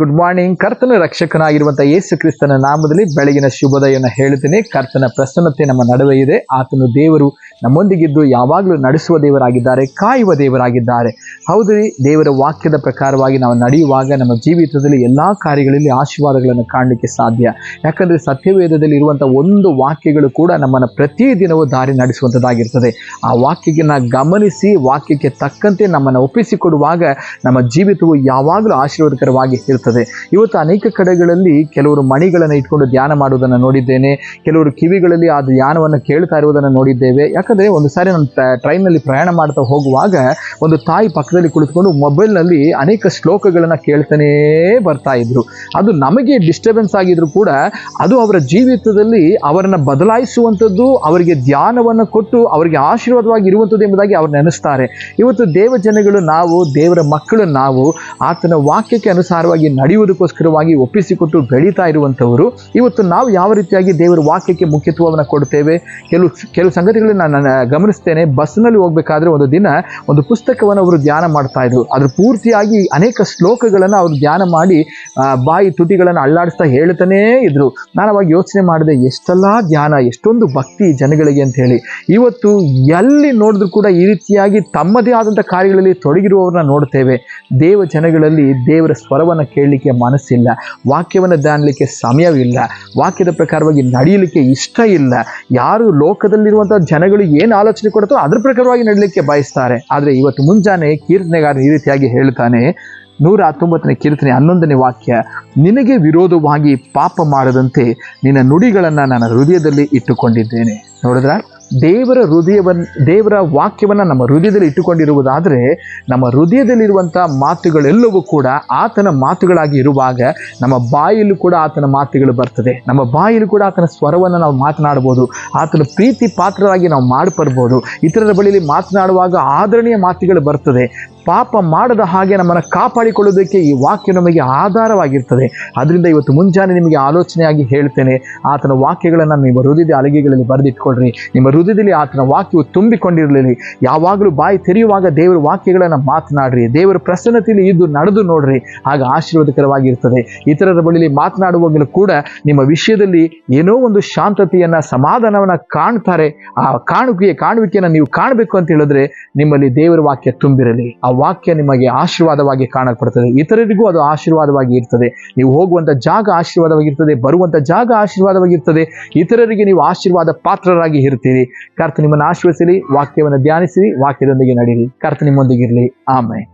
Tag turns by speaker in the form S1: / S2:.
S1: good morning ಕರ್ತನ ರಕ್ಷಕನಾಗಿರುವಂತಹ ಯೇಸು ಕ್ರಿಸ್ತನ ನಾಮದಲ್ಲಿ ಬೆಳಗಿನ ಶುಭೋದಯವನ್ನು ಹೇಳುತ್ತೇನೆ ಕರ್ತನ ಪ್ರಸನ್ನತೆ ನಮ್ಮ ನಡುವೆ ಇದೆ ಆತನು ದೇವರು ನಮ್ಮೊಂದಿಗಿದ್ದು ಯಾವಾಗಲೂ ನಡೆಸುವ ದೇವರಾಗಿದ್ದಾರೆ ಕಾಯುವ ದೇವರಾಗಿದ್ದಾರೆ ಹೌದು ದೇವರ ವಾಕ್ಯದ ಪ್ರಕಾರವಾಗಿ ನಾವು ನಡೆಯುವಾಗ ನಮ್ಮ ಜೀವಿತದಲ್ಲಿ ಎಲ್ಲ ಕಾರ್ಯಗಳಲ್ಲಿ ಆಶೀರ್ವಾದಗಳನ್ನು ಕಾಣಲಿಕ್ಕೆ ಸಾಧ್ಯ ಯಾಕಂದ್ರೆ ಸತ್ಯವೇದದಲ್ಲಿ ಇರುವಂತಹ ಒಂದು ವಾಕ್ಯಗಳು ಕೂಡ ನಮ್ಮನ್ನು ಪ್ರತಿ ದಿನವೂ ದಾರಿ ನಡೆಸುವಂಥದ್ದಾಗಿರ್ತದೆ ಆ ವಾಕ್ಯಕ್ಕೆ ಗಮನಿಸಿ ವಾಕ್ಯಕ್ಕೆ ತಕ್ಕಂತೆ ನಮ್ಮನ್ನು ಒಪ್ಪಿಸಿಕೊಡುವಾಗ ನಮ್ಮ ಜೀವಿತವು ಯಾವಾಗಲೂ ಆಶೀರ್ವಾದಕರ ಸಮಾನವಾಗಿ ಇರ್ತದೆ ಇವತ್ತು ಅನೇಕ ಕಡೆಗಳಲ್ಲಿ ಕೆಲವರು ಮಣಿಗಳನ್ನು ಇಟ್ಕೊಂಡು ಧ್ಯಾನ ಮಾಡುವುದನ್ನು ನೋಡಿದ್ದೇನೆ ಕೆಲವರು ಕಿವಿಗಳಲ್ಲಿ ಆ ಧ್ಯಾನವನ್ನು ಕೇಳ್ತಾ ಇರುವುದನ್ನು ನೋಡಿದ್ದೇವೆ ಯಾಕಂದರೆ ಒಂದು ಸಾರಿ ನಾನು ಟ್ರೈನಲ್ಲಿ ಪ್ರಯಾಣ ಮಾಡ್ತಾ ಹೋಗುವಾಗ ಒಂದು ತಾಯಿ ಪಕ್ಕದಲ್ಲಿ ಕುಳಿತುಕೊಂಡು ಮೊಬೈಲ್ನಲ್ಲಿ ಅನೇಕ ಶ್ಲೋಕಗಳನ್ನು ಕೇಳ್ತಾನೇ ಬರ್ತಾ ಇದ್ರು ಅದು ನಮಗೆ ಡಿಸ್ಟರ್ಬೆನ್ಸ್ ಆಗಿದ್ರು ಕೂಡ ಅದು ಅವರ ಜೀವಿತದಲ್ಲಿ ಅವರನ್ನು ಬದಲಾಯಿಸುವಂಥದ್ದು ಅವರಿಗೆ ಧ್ಯಾನವನ್ನು ಕೊಟ್ಟು ಅವರಿಗೆ ಆಶೀರ್ವಾದವಾಗಿ ಇರುವಂಥದ್ದು ಎಂಬುದಾಗಿ ಅವರು ನೆನೆಸ್ತಾರೆ ಇವತ್ತು ದೇವ ಜನಗಳು ನಾವು ದೇವರ ಮಕ್ಕಳು ನಾವು ಆತನ ವಾಕ್ಯಕ್ಕೆ ಅನುಸ ಸಾರವಾಗಿ ನಡೆಯುವುದಕ್ಕೋಸ್ಕರವಾಗಿ ಒಪ್ಪಿಸಿಕೊಟ್ಟು ಬೆಳೀತಾ ಇರುವಂಥವರು ಇವತ್ತು ನಾವು ಯಾವ ರೀತಿಯಾಗಿ ದೇವರ ವಾಕ್ಯಕ್ಕೆ ಮುಖ್ಯತ್ವವನ್ನು ಕೊಡ್ತೇವೆ ಕೆಲವು ಕೆಲವು ಸಂಗತಿಗಳನ್ನು ನಾನು ಗಮನಿಸ್ತೇನೆ ಬಸ್ನಲ್ಲಿ ಹೋಗಬೇಕಾದ್ರೆ ಒಂದು ದಿನ ಒಂದು ಪುಸ್ತಕವನ್ನು ಅವರು ಧ್ಯಾನ ಮಾಡ್ತಾ ಇದ್ರು ಅದ್ರ ಪೂರ್ತಿಯಾಗಿ ಅನೇಕ ಶ್ಲೋಕಗಳನ್ನು ಅವರು ಧ್ಯಾನ ಮಾಡಿ ಬಾಯಿ ತುಟಿಗಳನ್ನು ಅಳ್ಳಾಡಿಸ್ತಾ ಹೇಳ್ತಾನೇ ಇದ್ರು ನಾನು ಅವಾಗ ಯೋಚನೆ ಮಾಡಿದೆ ಎಷ್ಟೆಲ್ಲ ಧ್ಯಾನ ಎಷ್ಟೊಂದು ಭಕ್ತಿ ಜನಗಳಿಗೆ ಅಂತ ಹೇಳಿ ಇವತ್ತು ಎಲ್ಲಿ ನೋಡಿದ್ರು ಕೂಡ ಈ ರೀತಿಯಾಗಿ ತಮ್ಮದೇ ಆದಂಥ ಕಾರ್ಯಗಳಲ್ಲಿ ತೊಡಗಿರುವವರನ್ನ ನೋಡ್ತೇವೆ ದೇವ ಜನಗಳಲ್ಲಿ ದೇವರ ಸ್ವ ಸ್ವರವನ್ನು ಕೇಳಲಿಕ್ಕೆ ಮನಸ್ಸಿಲ್ಲ ವಾಕ್ಯವನ್ನು ಧ್ಯಾನಲಿಕ್ಕೆ ಸಮಯವಿಲ್ಲ ವಾಕ್ಯದ ಪ್ರಕಾರವಾಗಿ ನಡೆಯಲಿಕ್ಕೆ ಇಷ್ಟ ಇಲ್ಲ ಯಾರು ಲೋಕದಲ್ಲಿರುವಂಥ ಜನಗಳು ಏನು ಆಲೋಚನೆ ಕೊಡುತ್ತೋ ಅದ್ರ ಪ್ರಕಾರವಾಗಿ ನಡಲಿಕ್ಕೆ ಬಯಸ್ತಾರೆ ಆದರೆ ಇವತ್ತು ಮುಂಜಾನೆ ಕೀರ್ತನೆಗಾರ ಈ ರೀತಿಯಾಗಿ ಹೇಳ್ತಾನೆ ನೂರ ಹತ್ತೊಂಬತ್ತನೇ ಕೀರ್ತನೆ ಹನ್ನೊಂದನೇ ವಾಕ್ಯ ನಿನಗೆ ವಿರೋಧವಾಗಿ ಪಾಪ ಮಾಡದಂತೆ ನಿನ್ನ ನುಡಿಗಳನ್ನು ನನ್ನ ಹೃದಯದಲ್ಲಿ ಇಟ್ಟುಕೊಂಡಿದ್ದೇನೆ ನೋಡಿದ್ರ ದೇವರ ಹೃದಯವನ್ನು ದೇವರ ವಾಕ್ಯವನ್ನು ನಮ್ಮ ಹೃದಯದಲ್ಲಿ ಇಟ್ಟುಕೊಂಡಿರುವುದಾದರೆ ನಮ್ಮ ಹೃದಯದಲ್ಲಿರುವಂಥ ಮಾತುಗಳೆಲ್ಲವೂ ಕೂಡ ಆತನ ಮಾತುಗಳಾಗಿ ಇರುವಾಗ ನಮ್ಮ ಬಾಯಿಯಲ್ಲೂ ಕೂಡ ಆತನ ಮಾತುಗಳು ಬರ್ತದೆ ನಮ್ಮ ಬಾಯಿಯಲ್ಲೂ ಕೂಡ ಆತನ ಸ್ವರವನ್ನು ನಾವು ಮಾತನಾಡ್ಬೋದು ಆತನ ಪ್ರೀತಿ ಪಾತ್ರರಾಗಿ ನಾವು ಪಡ್ಬೋದು ಇತರರ ಬಳಿಯಲ್ಲಿ ಮಾತನಾಡುವಾಗ ಆದರಣೀಯ ಮಾತುಗಳು ಬರ್ತದೆ ಪಾಪ ಮಾಡದ ಹಾಗೆ ನಮ್ಮನ್ನು ಕಾಪಾಡಿಕೊಳ್ಳೋದಕ್ಕೆ ಈ ವಾಕ್ಯ ನಮಗೆ ಆಧಾರವಾಗಿರ್ತದೆ ಅದರಿಂದ ಇವತ್ತು ಮುಂಜಾನೆ ನಿಮಗೆ ಆಲೋಚನೆಯಾಗಿ ಹೇಳ್ತೇನೆ ಆತನ ವಾಕ್ಯಗಳನ್ನು ನಿಮ್ಮ ಹೃದಯದ ಅಲಗೆಗಳಲ್ಲಿ ಬರೆದಿಟ್ಕೊಳ್ರಿ ನಿಮ್ಮ ಹೃದಯದಲ್ಲಿ ಆತನ ವಾಕ್ಯವು ತುಂಬಿಕೊಂಡಿರಲಿ ಯಾವಾಗಲೂ ಬಾಯಿ ತೆರೆಯುವಾಗ ದೇವರ ವಾಕ್ಯಗಳನ್ನು ಮಾತನಾಡ್ರಿ ದೇವರ ಪ್ರಸನ್ನತೆಯಲ್ಲಿ ಇದ್ದು ನಡೆದು ನೋಡ್ರಿ ಆಗ ಆಶೀರ್ವಾದಕರವಾಗಿರ್ತದೆ ಇತರರ ಬಳಿಲಿ ಮಾತನಾಡುವಾಗಲೂ ಕೂಡ ನಿಮ್ಮ ವಿಷಯದಲ್ಲಿ ಏನೋ ಒಂದು ಶಾಂತತೆಯನ್ನ ಸಮಾಧಾನವನ್ನ ಕಾಣ್ತಾರೆ ಆ ಕಾಣುವಿಕೆ ಕಾಣುವಿಕೆಯನ್ನು ನೀವು ಕಾಣಬೇಕು ಅಂತ ಹೇಳಿದ್ರೆ ನಿಮ್ಮಲ್ಲಿ ದೇವರ ವಾಕ್ಯ ತುಂಬಿರಲಿ ಆ ವಾಕ್ಯ ನಿಮಗೆ ಆಶೀರ್ವಾದವಾಗಿ ಕಾಣಲ್ಪಡ್ತದೆ ಇತರರಿಗೂ ಅದು ಆಶೀರ್ವಾದವಾಗಿ ಇರ್ತದೆ ನೀವು ಹೋಗುವಂಥ ಜಾಗ ಆಶೀರ್ವಾದವಾಗಿರ್ತದೆ ಬರುವಂಥ ಜಾಗ ಆಶೀರ್ವಾದವಾಗಿರ್ತದೆ ಇತರರಿಗೆ ನೀವು ಆಶೀರ್ವಾದ ಪಾತ್ರರಾಗಿ ಇರ್ತೀರಿ ಕರ್ತ ನಿಮ್ಮನ್ನು ಆಶ್ರಯಿಸಿರಿ ವಾಕ್ಯವನ್ನು ಧ್ಯಾನಿಸಿರಿ ವಾಕ್ಯದೊಂದಿಗೆ ನಡೀರಿ ಕರ್ತ ಇರಲಿ ಆಮೇಲೆ